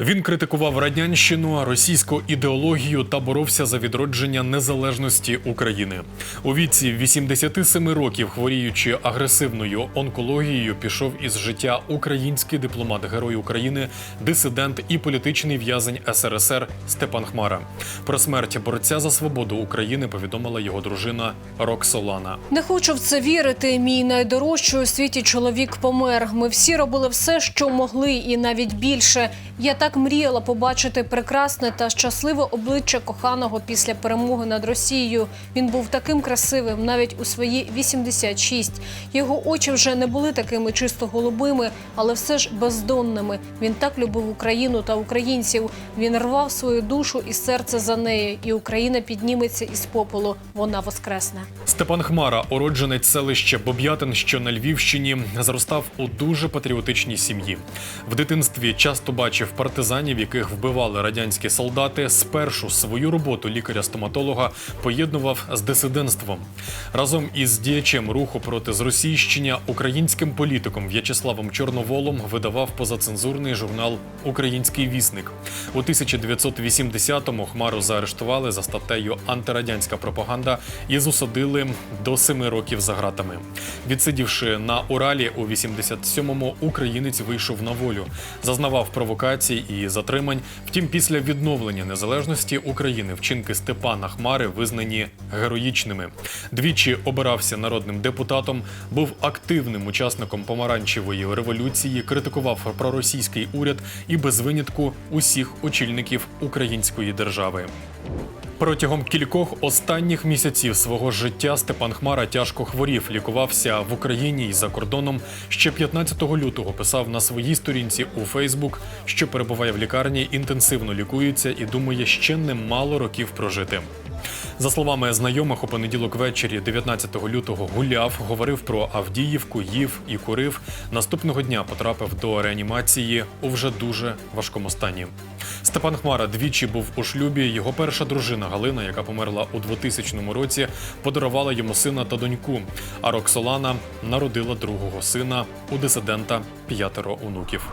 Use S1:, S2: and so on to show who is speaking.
S1: Він критикував радянщину, російську ідеологію та боровся за відродження незалежності України. У віці 87 років, хворіючи агресивною онкологією, пішов із життя український дипломат Герой України, дисидент і політичний в'язень СРСР Степан Хмара. Про смерть борця за свободу України повідомила його дружина Роксолана.
S2: Не хочу в це вірити. Мій найдорожчий у світі чоловік помер. Ми всі робили все, що могли, і навіть більше. Я так мріяла побачити прекрасне та щасливе обличчя коханого після перемоги над Росією. Він був таким красивим, навіть у свої 86. Його очі вже не були такими чисто голубими, але все ж бездонними. Він так любив Україну та українців. Він рвав свою душу і серце за неї, і Україна підніметься із попелу. Вона воскресне.
S1: Степан Хмара, уродженець селища Боб'ятин, що на Львівщині, зростав у дуже патріотичній сім'ї. В дитинстві часто бачив партизанів, яких вбивали радянські солдати. Спершу свою роботу лікаря-стоматолога поєднував з дисидентством. Разом із діячем руху проти зросійщення українським політиком В'ячеславом Чорноволом видавав позацензурний журнал Український вісник. У 1980-му Хмару заарештували за статтею Антирадянська пропаганда і зусадили до семи років за ґратами. Відсидівши на Уралі у 87-му, українець вийшов на волю, зазнавав провокацій і затримань. Втім, після відновлення незалежності України вчинки Степана Хмари визнані героїчними. Двічі обирався народним депутатом, був активним учасником помаранчевої революції, критикував проросійський уряд і без винятку усіх очільників української держави. Протягом кількох останніх місяців свого життя Степан Хмара тяжко хворів, лікувався в Україні і за кордоном. Ще 15 лютого писав на своїй сторінці у Фейсбук, що перебуває в лікарні, інтенсивно лікується і думає ще немало років прожити. За словами знайомих, у понеділок ввечері, 19 лютого, гуляв, говорив про Авдіївку, їв і курив. Наступного дня потрапив до реанімації у вже дуже важкому стані. Степан Хмара двічі був у шлюбі. Його перша дружина Галина, яка померла у 2000 році, подарувала йому сина та доньку. А Роксолана народила другого сина у дисидента п'ятеро онуків.